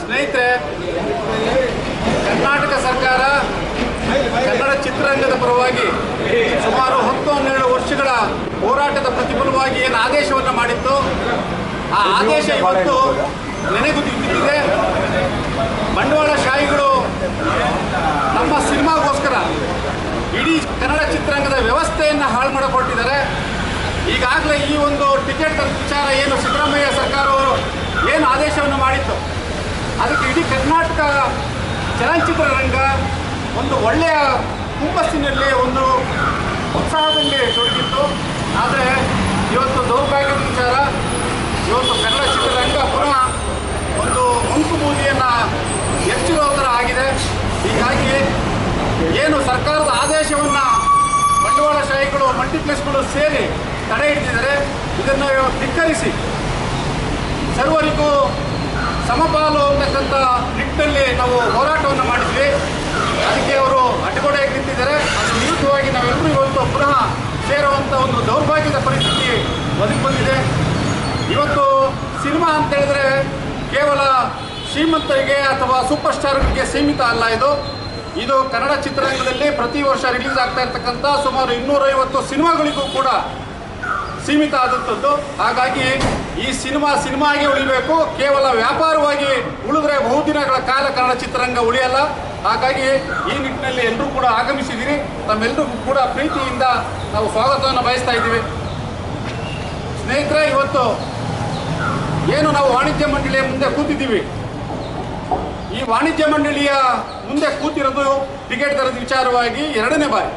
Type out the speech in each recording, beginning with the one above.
ಸ್ನೇಹಿತರೆ, ಕರ್ನಾಟಕ ಸರ್ಕಾರ ಕನ್ನಡ ಚಿತ್ರರಂಗದ ಪರವಾಗಿ ಸುಮಾರು ಹತ್ತು ಹನ್ನೆರಡು ವರ್ಷಗಳ ಹೋರಾಟದ ಪ್ರತಿಫಲವಾಗಿ ಏನು ಆದೇಶವನ್ನು ಮಾಡಿತ್ತು, ಆ ಆದೇಶ ಇವತ್ತು ನೆನೆಗುದಿದೆ ಬಂಡವಾಳಶಾಹಿಗಳು ನಮ್ಮ ಸಿನಿಮಾಗೋಸ್ಕರ ಇಡೀ ಕನ್ನಡ ಚಿತ್ರರಂಗದ ವ್ಯವಸ್ಥೆಯನ್ನು ಹಾಳು ಮಾಡಿಕೊಟ್ಟಿದ್ದಾರೆ ಈಗಾಗಲೇ ಈ ಒಂದು ಟಿಕೆಟ್ ವಿಚಾರ ಏನು ಸಿದ್ದರಾಮಯ್ಯ ಸರ್ಕಾರವರು ಏನು ಆದೇಶವನ್ನು ಮಾಡಿತ್ತು ಅದಕ್ಕೆ ಇಡೀ ಕರ್ನಾಟಕ ಚಲನಚಿತ್ರ ರಂಗ ಒಂದು ಒಳ್ಳೆಯ ಹುಮ್ಮಸ್ಸಿನಲ್ಲಿ ಒಂದು ಉತ್ಸಾಹದಲ್ಲಿ ತೊಡಗಿತ್ತು ಆದರೆ ಇವತ್ತು ದೌರ್ಭಾಗ್ಯದ ವಿಚಾರ, ಇವತ್ತು ಕನ್ನಡ ಚಿತ್ರರಂಗ ಪುನಃ ಒಂದು ಮಂಕು ಬೂದಿಯನ್ನು ಹೆಚ್ಚಿರೋ ಥರ ಆಗಿದೆ. ಹೀಗಾಗಿ ಏನು ಸರ್ಕಾರದ ಆದೇಶವನ್ನು ಬಂಡವಾಳಶಾಹಿಗಳು ಮಲ್ಟಿಪ್ಲೆಕ್ಸ್ಗಳು ಸೇರಿ ತಡೆ ಹಿಡಿದಿದ್ದಾರೆ. ಇದನ್ನು ಧಿಕ್ಕರಿಸಿ ಸರ್ವರಿಗೂ ಸಮಪಾಲು ಅಂತಕ್ಕಂಥ ನಿಟ್ಟಿನಲ್ಲಿ ನಾವು ಹೋರಾಟವನ್ನು ಮಾಡಿದ್ವಿ. ಅದಕ್ಕೆ ಅವರು ಅಡ್ಡಗೋಡೆಯಾಗಿ ನಿಂತಿದ್ದಾರೆ ಅದು ವಿರುದ್ಧವಾಗಿ ನಾವೆಲ್ಲರೂ ಇವತ್ತು ಪುನಃ ಸೇರುವಂಥ ಒಂದು ದೌರ್ಭಾಗ್ಯದ ಪರಿಸ್ಥಿತಿ ಒದಗಿ ಬಂದಿದೆ. ಇವತ್ತು ಸಿನಿಮಾ ಅಂತ ಹೇಳಿದ್ರೆ ಕೇವಲ ಶ್ರೀಮಂತರಿಗೆ ಅಥವಾ ಸೂಪರ್ ಸ್ಟಾರ್ಗಳಿಗೆ ಸೀಮಿತ ಅಲ್ಲ ಇದು. ಇದು ಕನ್ನಡ ಚಿತ್ರರಂಗದಲ್ಲಿ ಪ್ರತಿ ವರ್ಷ ರಿಲೀಸ್ ಆಗ್ತಾ ಇರ್ತಕ್ಕಂಥ ಸುಮಾರು ಇನ್ನೂರೈವತ್ತು ಸಿನಿಮಾಗಳಿಗೂ ಕೂಡ ಸೀಮಿತ ಆದಂಥದ್ದು ಹಾಗಾಗಿ ಈ ಸಿನಿಮಾ ಸಿನಿಮಾಗೆ ಉಳಿಬೇಕು. ಕೇವಲ ವ್ಯಾಪಾರವಾಗಿ ಉಳಿದ್ರೆ ಬಹುದಿನಗಳ ಕಾಲ ಕನ್ನಡ ಚಿತ್ರರಂಗ ಉಳಿಯಲ್ಲ. ಹಾಗಾಗಿ ಈ ನಿಟ್ಟಿನಲ್ಲಿ ಎಲ್ಲರೂ ಕೂಡ ಆಗಮಿಸಿದ್ದೀರಿ. ತಮ್ಮೆಲ್ಲರಿಗೂ ಕೂಡ ಪ್ರೀತಿಯಿಂದ ನಾವು ಸ್ವಾಗತವನ್ನು ಬಯಸ್ತಾ ಇದ್ದೀವಿ. ಸ್ನೇಹಿತರೆ, ಇವತ್ತು ಏನು ನಾವು ವಾಣಿಜ್ಯ ಮಂಡಳಿಯ ಮುಂದೆ ಕೂತಿದ್ದೀವಿ? ಈ ವಾಣಿಜ್ಯ ಮಂಡಳಿಯ ಮುಂದೆ ಕೂತಿರೋದು ಟಿಕೆಟ್ ದರದ ವಿಚಾರವಾಗಿ ಎರಡನೇ ಬಾರಿ.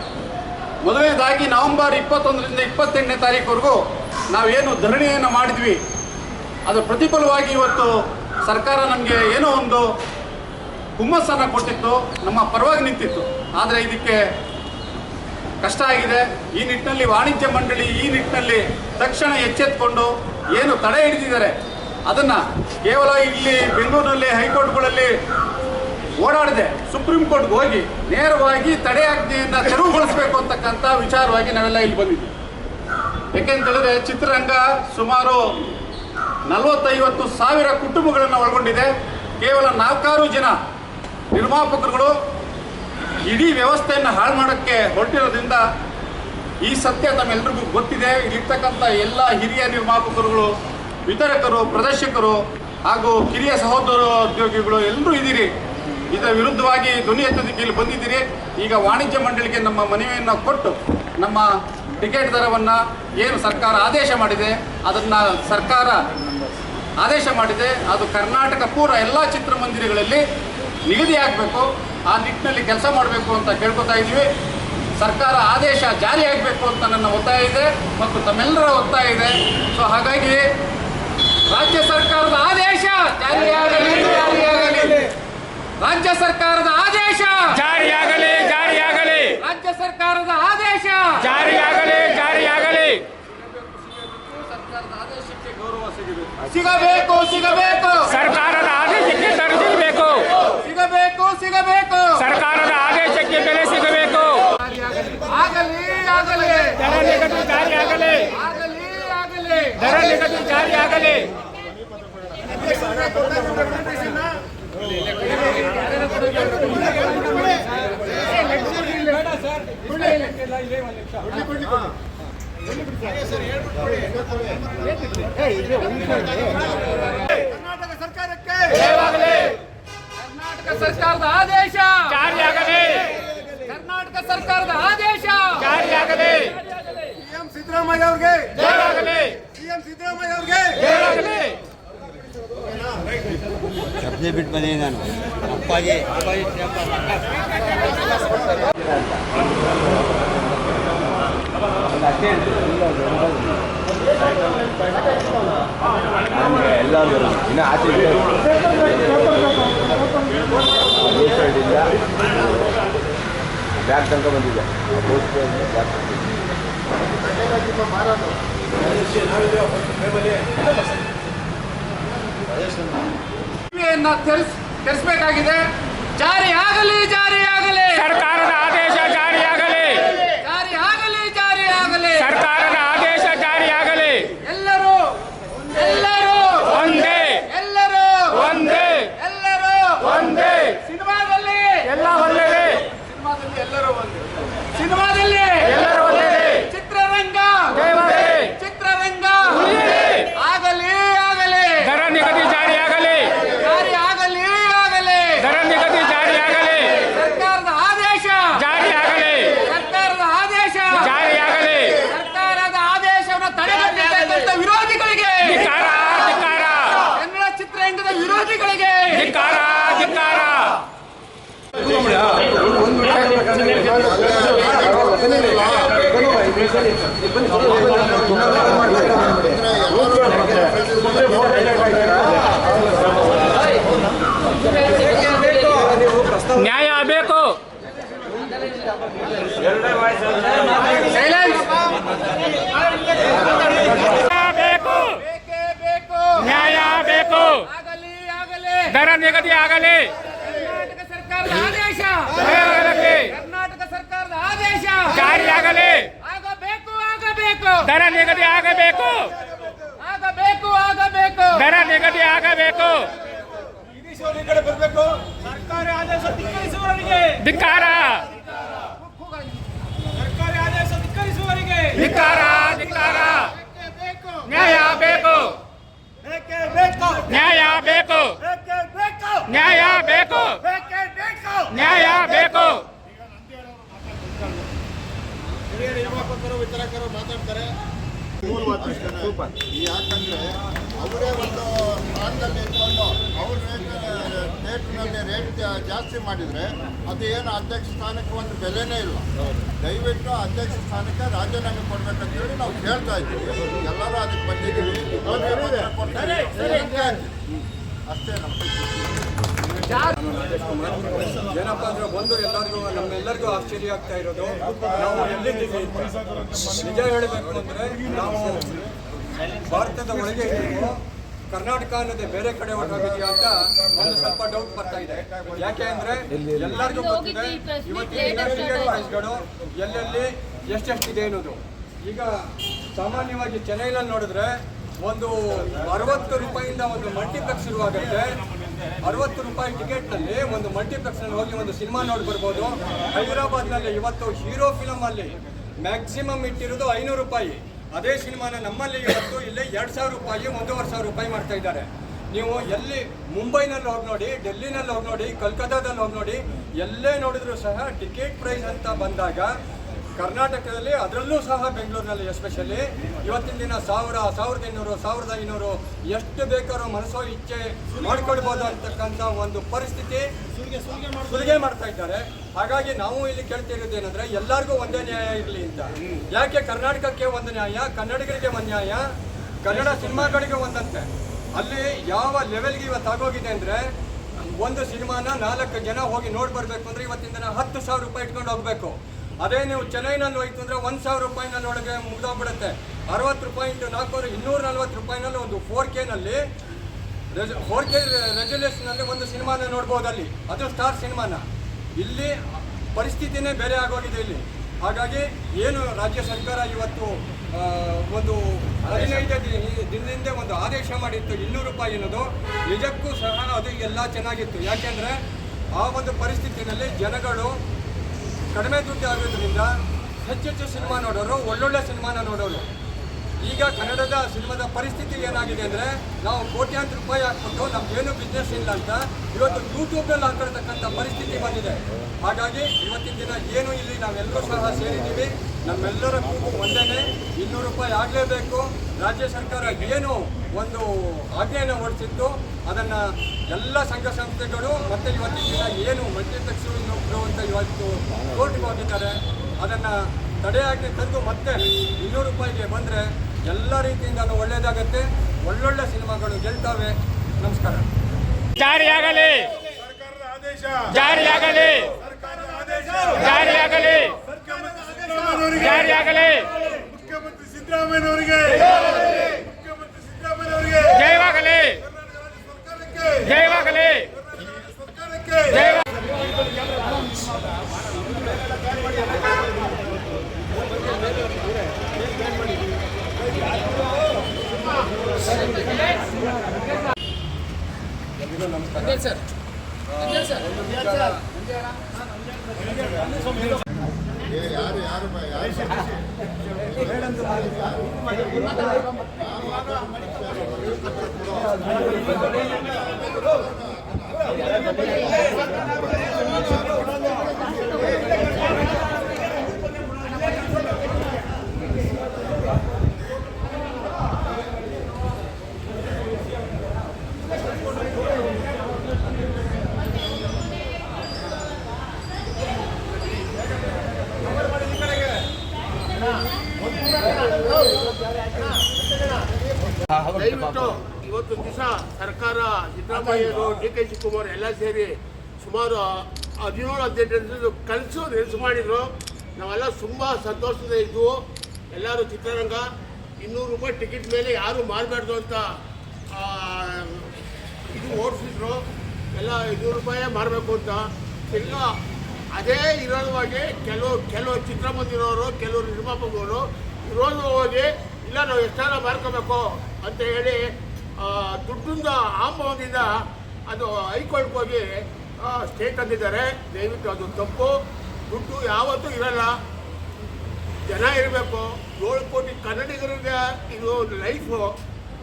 ಮೊದಲನೇದಾಗಿ ನವೆಂಬರ್ ಇಪ್ಪತ್ತೊಂದರಿಂದ ಇಪ್ಪತ್ತೆಂಟನೇ ತಾರೀಕುವರೆಗೂ ನಾವೇನು ಧರಣಿಯನ್ನು ಮಾಡಿದ್ವಿ. ಅದರ ಪ್ರತಿಫಲವಾಗಿ ಇವತ್ತು ಸರ್ಕಾರ ನಮಗೆ ಏನೋ ಒಂದು ಹುಮ್ಮಸ್ಸನ್ನು ಕೊಟ್ಟಿತ್ತು, ನಮ್ಮ ಪರವಾಗಿ ನಿಂತಿತ್ತು. ಆದರೆ ಇದಕ್ಕೆ ಕಷ್ಟ ಆಗಿದೆ. ಈ ನಿಟ್ಟಿನಲ್ಲಿ ವಾಣಿಜ್ಯ ಮಂಡಳಿ ಈ ನಿಟ್ಟಿನಲ್ಲಿ ತಕ್ಷಣ ಎಚ್ಚೆತ್ಕೊಂಡು ಏನು ತಡೆ ಹಿಡಿದಿದ್ದಾರೆ, ಅದನ್ನು ಕೇವಲ ಇಲ್ಲಿ ಬೆಂಗಳೂರಿನಲ್ಲಿ ಹೈಕೋರ್ಟ್ಗಳಲ್ಲಿ ಓಡಾಡದೆ ಸುಪ್ರೀಂ ಕೋರ್ಟ್ಗೆ ಹೋಗಿ ನೇರವಾಗಿ ತಡೆಯಾಜ್ಞೆಯನ್ನು ತೆರವುಗೊಳಿಸಬೇಕು ಅಂತಕ್ಕಂಥ ವಿಚಾರವಾಗಿ ನಾವೆಲ್ಲ ಇಲ್ಲಿ ಬಂದಿದ್ದೀವಿ. ಯಾಕೆಂತೇಳಿದ್ರೆ ಚಿತ್ರರಂಗ ಸುಮಾರು ನಲವತ್ತೈವತ್ತು ಸಾವಿರ ಕುಟುಂಬಗಳನ್ನು ಒಳಗೊಂಡಿದೆ. ಕೇವಲ ನಾಲ್ಕಾರು ಜನ ನಿರ್ಮಾಪಕರುಗಳು ಇಡೀ ವ್ಯವಸ್ಥೆಯನ್ನು ಹಾಳು ಮಾಡೋಕ್ಕೆ ಹೊರಟಿರೋದ್ರಿಂದ ಈ ಸತ್ಯ ತಮ್ಮೆಲ್ಲರಿಗೂ ಗೊತ್ತಿದೆ. ಇಲ್ಲಿರ್ತಕ್ಕಂಥ ಎಲ್ಲ ಹಿರಿಯ ನಿರ್ಮಾಪಕರುಗಳು, ವಿತರಕರು, ಪ್ರದರ್ಶಕರು ಹಾಗೂ ಕಿರಿಯ ಸಹೋದರೋದ್ಯೋಗಿಗಳು ಎಲ್ಲರೂ ಇದ್ದೀರಿ. ಇದರ ವಿರುದ್ಧವಾಗಿ ಧ್ವನಿ ಎತ್ತೋದಕ್ಕೆ ಇಲ್ಲಿ ಬಂದಿದ್ದೀರಿ. ಈಗ ವಾಣಿಜ್ಯ ಮಂಡಳಿಗೆ ನಮ್ಮ ಮನವಿಯನ್ನು ಕೊಟ್ಟು ನಮ್ಮ ಟಿಕೆಟ್ ದರವನ್ನು ಏನು ಸರ್ಕಾರ ಆದೇಶ ಮಾಡಿದೆ, ಅದನ್ನು ಸರ್ಕಾರ ಆದೇಶ ಮಾಡಿದೆ, ಅದು ಕರ್ನಾಟಕ ಪೂರ ಎಲ್ಲ ಚಿತ್ರಮಂದಿರಗಳಲ್ಲಿ ನಿಗದಿ ಆಗಬೇಕು, ಆ ನಿಟ್ಟಿನಲ್ಲಿ ಕೆಲಸ ಮಾಡಬೇಕು ಅಂತ ಕೇಳ್ಕೊತಾ ಇದ್ದೀವಿ. ಸರ್ಕಾರ ಆದೇಶ ಜಾರಿ ಆಗಬೇಕು ಅಂತ ನನ್ನ ಒತ್ತಾಯ ಇದೆ ಮತ್ತು ತಮ್ಮೆಲ್ಲರ ಒತ್ತಾಯ ಇದೆ. ಸೊ ಹಾಗಾಗಿ ರಾಜ್ಯ ಸರ್ಕಾರದ ಆದೇಶ ಜಾರಿಯಾಗಲಿ ರಾಜ್ಯ ಸರ್ಕಾರದ ಆದೇಶ. ಜಾರಿಯಾಗಲಿ ಜಾರಿಯಾಗಲಿ. ರಾಜ್ಯ ಸರ್ಕಾರದ ಆದೇಶ. ಜಾರಿಯಾಗಲಿ ಜಾರಿಯಾಗಲಿ. ಸಿಗಬೇಕು ಸಿಗಬೇಕು. ಸಿಗಬೇಕು ಸರ್ಕಾರದ ಆದೇಶಕ್ಕೆ ತರದಿರಬೇಕು ಸಿಗಬೇಕು. ಸಿಗಬೇಕು ಸರ್ಕಾರದ ಆದೇಶಕ್ಕೆ ಬೆಲೆ ಸಿಗಬೇಕು. ಆಗಲಿ ಆಗಲಿ. ದರ ನಿಗದಿ ಜಾರಿಯಾಗಲಿ. ಆಗಲಿ ಆಗಲಿ. ದರ ನಿಗದಿ ಜಾರಿಯಾಗಲಿ. ಕರ್ನಾಟಕ ಸರ್ಕಾರಕ್ಕೆ ಕರ್ನಾಟಕ ಸರ್ಕಾರದ ಆದೇಶ ಜಾರಿಯಾಗಲಿ ಕರ್ನಾಟಕ ಸರ್ಕಾರದ ಆದೇಶ ಜಾರಿಯಾಗಲಿ ಸಿಎಂ ಸಿದ್ದರಾಮಯ್ಯ ಅವ್ರಿಗೆ ಸಿಎಂ ಸಿದ್ದರಾಮಯ್ಯ ಅವ್ರಿಗೆ ಶಬ್ದ ಬಿಟ್ಟು ಬಂದಿದ್ದೀನಿ ನಾನು. ಅಪ್ಪಾಜಿ ಎಲ್ಲರೂ ಇನ್ನು ಆಚೆ ಬ್ಯಾಗ್ ತನಕ ಬಂದಿದೆ ಬ್ಯಾಗ್ ತೆರೆಸಬೇಕಾಗಿದೆ. ಜಾರಿ ಆಗಲಿ ಜಾರಿ ನ್ಯಾಯ ಬೇಕು ಸೈಲೆನ್ಸ್ ಬೇಕು ಬೇಕೇ ಬೇಕು ನ್ಯಾಯ ಬೇಕು ಆಗಲಿ ಆಗಲಿ ದರ ನಿಗದಿ ಆಗಲಿ ಕರ್ನಾಟಕ ಸರ್ಕಾರದ ಆದೇಶ ಆಗಲಿ. ಕರ್ನಾಟಕ ಸರ್ಕಾರದ ಆದೇಶ ಜಾರಿಯಾಗಲಿ ಆಗಬೇಕು ಆಗಬೇಕು ದರ ನಿಗದಿ ಆಗಬೇಕು ಆಗಬೇಕು ಆಗಬೇಕು ದರ ನಿಗದಿ ಆಗಬೇಕು ಸರ್ಕಾರಿ ಆದೇಶ ಧಿಕ್ಕರಿಸುವವರಿಗೆ ಧಿಕ್ಕಾರ ಸರ್ಕಾರಿ ಆದೇಶ ಧಿಕ್ಕರಿಸುವವರಿಗೆ ಧಿಕ್ಕಾರ ಧಿಕ್ಕಾರ ಬೇಕು ನ್ಯಾಯ ಬೇಕು ಬೇಕೇ ಬೇಕು ನ್ಯಾಯ ಬೇಕು ಮಾತಾಡ್ತಾರೆ ಯಾಕಂದ್ರೆ ಅವರೇ ಒಂದು ಸ್ಥಾನದಲ್ಲಿ ಇಟ್ಕೊಂಡು ಅವ್ರ ರೇಟ್ನಲ್ಲಿ ರೇಟ್ ಜಾಸ್ತಿ ಮಾಡಿದರೆ ಅದು ಏನು ಅಧ್ಯಕ್ಷ ಸ್ಥಾನಕ್ಕೆ ಒಂದು ಬೆಲೆನೇ ಇಲ್ಲ. ದಯವಿಟ್ಟು ಅಧ್ಯಕ್ಷ ಸ್ಥಾನಕ್ಕೆ ರಾಜೀನಾಮೆ ಕೊಡ್ಬೇಕಂತೇಳಿ ನಾವು ಕೇಳ್ತಾ ಇದ್ದೀವಿ. ಎಲ್ಲರೂ ಅದಕ್ಕೆ ಬಂದಿದ್ದೀವಿ. ಅಷ್ಟೇ ನಮ್ಮ ಏನಪ್ಪ ಅಂದ್ರೆ ಒಂದು ಎಲ್ಲರಿಗೂ ನಮ್ಮೆಲ್ಲರಿಗೂ ಆಶ್ಚರ್ಯ ಆಗ್ತಾ ಇರೋದು. ನಾವು ಎಲ್ಲಿದ್ದೀವಿ ನಿಜ ಹೇಳಬೇಕು ಅಂದ್ರೆ ನಾವು ಭಾರತದ ಒಳಗೆ ಕರ್ನಾಟಕ ಅನ್ನೋದೇ ಬೇರೆ ಕಡೆ ಹೊರಟೋಗಿದೆಯಾ ಅಂತ ಒಂದು ಸ್ವಲ್ಪ ಡೌಟ್ ಬರ್ತಾ ಇದೆ. ಯಾಕೆ ಅಂದ್ರೆ ಎಲ್ಲರಿಗೂ ಗೊತ್ತಿದೆ ಇವತ್ತಿನ ಪ್ರೈಸ್ಗಳು ಎಲ್ಲೆಲ್ಲಿ ಎಷ್ಟೆಷ್ಟಿದೆ ಅನ್ನೋದು. ಈಗ ಸಾಮಾನ್ಯವಾಗಿ ಚೆನ್ನೈನಲ್ಲಿ ನೋಡಿದ್ರೆ ಒಂದು ಅರವತ್ತು ರೂಪಾಯಿಂದ ಒಂದು ಮಲ್ಟಿಪ್ಲೆಕ್ಸ್ ಶುರುವಾಗುತ್ತೆ. ಅರವತ್ತು ರೂಪಾಯಿ ಟಿಕೆಟ್ನಲ್ಲಿ ಒಂದು ಮಲ್ಟಿಪ್ಲೆಕ್ಸ್ನಲ್ಲಿ ಹೋಗಿ ಒಂದು ಸಿನಿಮಾ ನೋಡಿ ಬರ್ಬೋದು. ಹೈದರಾಬಾದ್ನಲ್ಲಿ ಇವತ್ತು ಹೀರೋ ಫಿಲಮಲ್ಲಿ ಮ್ಯಾಕ್ಸಿಮಮ್ ಇಟ್ಟಿರೋದು ಐನೂರು ರೂಪಾಯಿ. ಅದೇ ಸಿನಿಮಾನ ನಮ್ಮಲ್ಲಿ ಇವತ್ತು ಇಲ್ಲಿ ಎರಡು ಸಾವಿರ ರೂಪಾಯಿ, ಒಂದೂವರೆ ಸಾವಿರ ರೂಪಾಯಿ ಮಾಡ್ತಾ ಇದ್ದಾರೆ. ನೀವು ಎಲ್ಲಿ ಮುಂಬೈನಲ್ಲಿ ಹೋಗಿ ನೋಡಿ, ಡೆಲ್ಲಿನಲ್ಲಿ ಹೋಗಿ ನೋಡಿ, ಕಲ್ಕತ್ತಾದಲ್ಲಿ ಹೋಗಿ ನೋಡಿ, ಎಲ್ಲೇ ನೋಡಿದ್ರು ಸಹ ಟಿಕೆಟ್ ಪ್ರೈಸ್ ಅಂತ ಬಂದಾಗ ಕರ್ನಾಟಕದಲ್ಲಿ ಅದರಲ್ಲೂ ಸಹ ಬೆಂಗಳೂರಿನಲ್ಲಿ ಎಸ್ಪೆಷಲಿ ಇವತ್ತಿನ ದಿನ ಸಾವಿರ ಸಾವಿರದ ಇನ್ನೂರು ಸಾವಿರದ ಐನೂರು ಎಷ್ಟು ಬೇಕಾದ್ರೂ ಮನಸ್ಸೋ ಇಚ್ಛೆ ಮಾಡ್ಕೊಳ್ಬೋದು ಅಂತಕ್ಕಂಥ ಒಂದು ಪರಿಸ್ಥಿತಿ ಸುಲಿಗೆ ಮಾಡ್ತಾ ಇದ್ದಾರೆ. ಹಾಗಾಗಿ ನಾವು ಇಲ್ಲಿ ಕೇಳ್ತಿರೋದು ಏನಂದ್ರೆ ಎಲ್ಲರಿಗೂ ಒಂದೇ ನ್ಯಾಯ ಇರಲಿ ಅಂತ. ಯಾಕೆ ಕರ್ನಾಟಕಕ್ಕೆ ಒಂದು ನ್ಯಾಯ ಕನ್ನಡಿಗರಿಗೆ ಒಂದು ನ್ಯಾಯ ಕನ್ನಡ ಸಿನಿಮಾಗಳಿಗೆ ಒಂದಂತೆ. ಅಲ್ಲಿ ಯಾವ ಲೆವೆಲ್ಗೆ ಇವತ್ತು ಆಗೋಗಿದೆ ಅಂದರೆ ಒಂದು ಸಿನಿಮಾನ ನಾಲ್ಕು ಜನ ಹೋಗಿ ನೋಡಿ ಬರಬೇಕು ಅಂದ್ರೆ ಇವತ್ತಿನ ದಿನ ಹತ್ತು ಸಾವಿರ ರೂಪಾಯಿ ಇಟ್ಕೊಂಡು ಹೋಗ್ಬೇಕು. ಅದೇ ನೀವು ಚೆನ್ನೈನಲ್ಲಿ ಹೋಯ್ತು ಅಂದ್ರೆ ಒಂದು ಸಾವಿರ ರೂಪಾಯಿನಲ್ಲಿ ಒಳಗೆ ಮುಗ್ದೋಗ್ಬಿಡುತ್ತೆ. ಅರವತ್ತು ರೂಪಾಯಿ ಇಂಟು ನಾಲ್ಕು ಇನ್ನೂರ ನಲ್ವತ್ತು ರೂಪಾಯಿನಲ್ಲಿ ಒಂದು ಫೋರ್ ಕೆನಲ್ಲಿ ಫೋರ್ ಕೆ ರೆಸಲ್ಯೂಷನಲ್ಲಿ ಒಂದು ಸಿನಿಮಾನ ನೋಡ್ಬೋದು ಅಲ್ಲಿ. ಅದು ಸ್ಟಾರ್ ಸಿನಿಮಾನ. ಇಲ್ಲಿ ಪರಿಸ್ಥಿತಿನೇ ಬೇರೆ ಆಗೋಗಿದೆ ಇಲ್ಲಿ. ಹಾಗಾಗಿ ಏನು ರಾಜ್ಯ ಸರ್ಕಾರ ಇವತ್ತು ಒಂದು ಹದಿನೈದು ದಿನದಿಂದ ಒಂದು ಆದೇಶ ಮಾಡಿತ್ತು, ಇನ್ನೂರು ರೂಪಾಯಿ ಅನ್ನೋದು. ನಿಜಕ್ಕೂ ಸಹ ಅದು ಎಲ್ಲ ಚೆನ್ನಾಗಿತ್ತು. ಯಾಕೆಂದ್ರೆ ಆ ಒಂದು ಪರಿಸ್ಥಿತಿನಲ್ಲಿ ಜನಗಳು ಕಡಿಮೆ ದುಡ್ಡು ಆಗೋದ್ರಿಂದ ಹೆಚ್ಚೆಚ್ಚು ಸಿನಿಮಾ ನೋಡೋರು ಒಳ್ಳೊಳ್ಳೆ ಸಿನಿಮಾನ ನೋಡೋರು. ಈಗ ಕನ್ನಡದ ಸಿನಿಮಾದ ಪರಿಸ್ಥಿತಿ ಏನಾಗಿದೆ ಅಂದರೆ ನಾವು ಕೋಟ್ಯಾಂತರ ರೂಪಾಯಿ ಹಾಕ್ಬಿಟ್ಟು ನಮ್ಗೇನು ಬಿಸ್ನೆಸ್ ಇಲ್ಲ ಅಂತ ಇವತ್ತು ಯೂಟ್ಯೂಬ್ನಲ್ಲಿ ಹಾಕಿರ್ತಕ್ಕಂಥ ಪರಿಸ್ಥಿತಿ ಬಂದಿದೆ. ಹಾಗಾಗಿ ಇವತ್ತಿನ ದಿನ ಏನು ಇಲ್ಲಿ ನಾವೆಲ್ಲರೂ ಸಹ ಸೇರಿದ್ದೀವಿ. ನಮ್ಮೆಲ್ಲರ ಕೂಗು ಒಂದೇನೆ, ಇನ್ನೂರು ರೂಪಾಯಿ ಆಗಲೇಬೇಕು. ರಾಜ್ಯ ಸರ್ಕಾರ ಏನು ಒಂದು ಆಜ್ಞೆಯನ್ನು ಹೊರಡಿಸಿತ್ತು, ಅದನ್ನು ಎಲ್ಲ ಸಂಘ ಸಂಸ್ಥೆಗಳು ಮತ್ತು ಇವತ್ತಿನ ದಿನ ಏನು ಮಲ್ಟಿಪ್ಲೆಕ್ಸ್ ಇನ್ನೊಬ್ಬರು ಅಂತ ಇವತ್ತು ಕೋರ್ಟ್ಗೆ ಹೋಗಿದ್ದಾರೆ. ಅದನ್ನು ತಡೆಯಾಗಿ ತಂದು ಮತ್ತೆ ಇನ್ನೂರು ರೂಪಾಯಿಗೆ ಬಂದರೆ ಎಲ್ಲ ರೀತಿಯಿಂದಲೂ ಒಳ್ಳೆಯದಾಗತ್ತೆ ಒಳ್ಳೊಳ್ಳೆ ಸಿನಿಮಾಗಳು ಗೆಲ್ತಾವೆ. ನಮಸ್ಕಾರ. ಜಾರಿಯಾಗಲಿ. ಸರ್ಕಾರದ ಆದೇಶ. ಜಾರಿಯಾಗಲಿ. ಸರ್ಕಾರದ ಆದೇಶ. ಜಾರಿಯಾಗಲಿ. ಜಾರಿಯಾಗಲಿ. ಮುಖ್ಯಮಂತ್ರಿ ಸಿದ್ದರಾಮಯ್ಯನವರಿಗೆ. ಮುಖ್ಯಮಂತ್ರಿ ಸಿದ್ದರಾಮಯ್ಯನವರಿಗೆ. ಜಯವಾಗಲಿ. ಕರ್ನಾಟಕ ಸರ್ಕಾರಕ್ಕೆ. ಜಯವಾಗಲಿ. ಎಲ್ಲರಿಗೂ ನಮಸ್ಕಾರ. ಸರ್. ಯಾರು ಯಾರು ಯಾರು ದಯವಿಟ್ಟು ಇವತ್ತು ದಿವಸ ಸರ್ಕಾರ ಸಿದ್ದರಾಮಯ್ಯರು ಡಿ ಕೆ ಶಿವಕುಮಾರ್ ಎಲ್ಲ ಸೇರಿ ಸುಮಾರು ಹದಿನೇಳು, ಹದಿನೆಂಟು ಕನಸು ನೆನಸು ಮಾಡಿದ್ರು. ನಾವೆಲ್ಲ ತುಂಬ ಸಂತೋಷದಿಂದ ಇದ್ವು. ಎಲ್ಲರೂ ಚಿತ್ರರಂಗ, ಇನ್ನೂರು ರೂಪಾಯಿ ಟಿಕೆಟ್ ಮೇಲೆ ಯಾರು ಮಾರಬಾರ್ದು ಅಂತ ಇದು ಓಡಿಸಿದ್ರು. ಎಲ್ಲ ಇನ್ನೂರು ರೂಪಾಯೇ ಮಾರಬೇಕು ಅಂತ. ಎಲ್ಲ ಅದೇ ಹಾಗೆ ಕೆಲವು ಕೆಲವು ಚಿತ್ರಮಂದಿರವರು ಕೆಲವರು ನಿರ್ಮಾಪಕರು ವಿರೋಧವಾಗಿ ಇಲ್ಲ, ನಾವು ಎಷ್ಟಾರ ಮಾರ್ಕೋಬೇಕು ಅಂತ ಹೇಳಿ ದುಡ್ಡಿಂದ ಆಂಬವದಿಂದ ಅದು ಹೈಕೋರ್ಟ್ಗೆ ಹೋಗಿ ಸ್ಟೇ ತಂದಿದ್ದಾರೆ. ದಯವಿಟ್ಟು ಅದು ತಪ್ಪು. ದುಡ್ಡು ಯಾವತ್ತೂ ಇರಲ್ಲ. ಜನ ಇರಬೇಕು. ಏಳು ಕೋಟಿ ಕನ್ನಡಿಗರಿಗೆ ಇದು ಒಂದು ಲೈಫು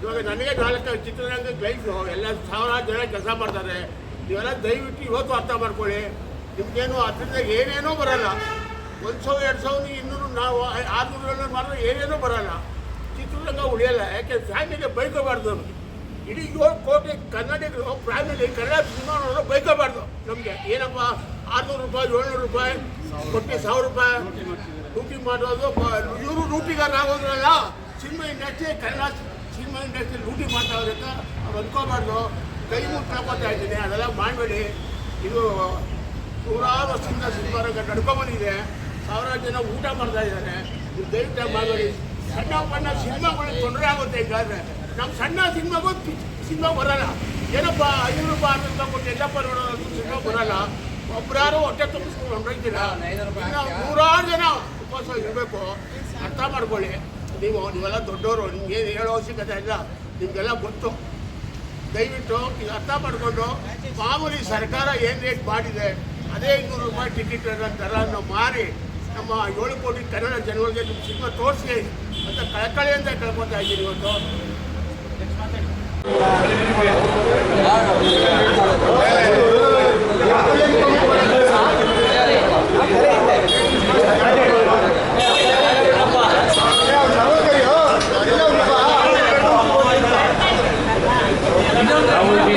ಇವಾಗ ನನಗೆ ನಾಲ್ಕು ಚಿತ್ರರಂಗಕ್ಕೆ ಲೈಫು ಎಲ್ಲ ಸಾವಿರಾರು ಜನ ಕೆಲಸ ಮಾಡ್ತಾರೆ. ನೀವೆಲ್ಲ ದಯವಿಟ್ಟು ಇವತ್ತು ಅರ್ಥ ಮಾಡ್ಕೊಳ್ಳಿ. ನಿಮ್ಗೇನು ಅದರಿಂದ ಏನೇನೋ ಬರಲ್ಲ. ಒಂದು ಸಾವಿರ, ಎರಡು ಸಾವಿರ, ಇನ್ನೂರು, ನಾವು ಆರುನೂರು ಮಾಡಿದ್ರೆ ಏನೇನೋ ಬರಲ್ಲ. ಚಿತ್ರರಂಗ ಉಳಿಯಲ್ಲ. ಯಾಕೆ ಫ್ಯಾಮಿಲಿ ಬೈಕೋಬಾರ್ದು ಇಡೀ ಏಳು ಕೋಟಿ ಕನ್ನಡಿಗರು ಫ್ಯಾಮಿಲಿ ಕನ್ನಡ ಸಿನಿಮಾ ನೋಡೋ ಬೈಕೋಬಾರ್ದು. ನಮಗೆ ಏನಪ್ಪ? ಆರುನೂರು ರೂಪಾಯಿ, ಏಳ್ನೂರು ರೂಪಾಯಿ, ಕೊಟ್ಟು ಸಾವಿರ ರೂಪಾಯಿ. ಲೂಟಿ ಮಾಡೋದು ಇವರು ಲೂಟಿಗಾರ ಆಗೋದ್ರಲ್ಲ. Cinema industry, Kannada cinema industry ಲೂಟಿ ಮಾಡ್ತಾವ್ರೆ ಅಂತ ಅವ್ರು ಅಂದ್ಕೋಬಾರ್ದು ಕೈ ಮುಟ್ಟಾಕೋತಾ ಇದ್ದೀನಿ. ಅದೆಲ್ಲ ಮಾಡಬೇಡಿ. ಇದು ನೂರಾರು ವರ್ಷದಿಂದ ಸಿನಿಮಾ ರಂಗ ನಡ್ಕೊಂಬಂದಿದೆ ಸಾವಿರಾರು ಜನ ಊಟ ಮಾಡ್ತಾ ಇದ್ದಾರೆ. ನೀವು ದಯವಿಟ್ಟು ಮಾಡಬೇಡಿ. ಸಣ್ಣ ಪಣ್ಣ ಸಿನಿಮಾಗಳು ತೊಂದರೆ ಆಗುತ್ತೆ ಹಿಂಗಾದ್ರೆ ನಮ್ಮ ಸಣ್ಣ ಸಿನಿಮಾಗೂ ಸಿನಿಮಾ ಬರಲ್ಲ. ಏನಪ್ಪ ಐನೂರು ರೂಪಾಯಿ ಆರು ರೂಪಾಯಿ ಕೊಟ್ಟು ಎಲ್ಲಪ್ಪ ನೋಡೋದು ಸಿನಿಮಾ ಬರಲ್ಲ. ಒಬ್ಬರಾರು ಹೊಟ್ಟೆ ತುಂಬಿಸ್ಕೊಂಡು ರೂಪಾಯಿ ನೂರಾರು ಜನ ಉಪವಾಸ ಇರಬೇಕು. ಅರ್ಥ ಮಾಡ್ಕೊಳ್ಳಿ. ನೀವು ನೀವೆಲ್ಲ ದೊಡ್ಡವರು ನಿಮ್ಗೇನು ಹೇಳೋ ಅವಶ್ಯಕತೆ ಇಲ್ಲ. ನಿಮಗೆಲ್ಲ ಗೊತ್ತು. ದಯವಿಟ್ಟು ಈಗ ಅರ್ಥ ಮಾಡಿಕೊಂಡು ಮಾಮೂಲಿ ಸರ್ಕಾರ ಏನು ರೇಟ್ ಮಾಡಿದೆ ಅದೇ ಇನ್ನೂರು ರೂಪಾಯಿ ಟಿಕೆಟ್ ದರವನ್ನು ಮಾರಿ ನಮ್ಮ ಏಳು ಕೋಟಿ ಕನ್ನಡ ಜನಗಳಿಗೆ ನಿಮ್ಮ ಸಿನಿಮಾ ತೋರಿಸಿ ಅಂತ ಕಳಕಳಿಯಿಂದ ಕೇಳ್ಕೊತಾ ಇದ್ದೀನಿ ಇವತ್ತು ರಾಹುಲ್ ಜೀವಾ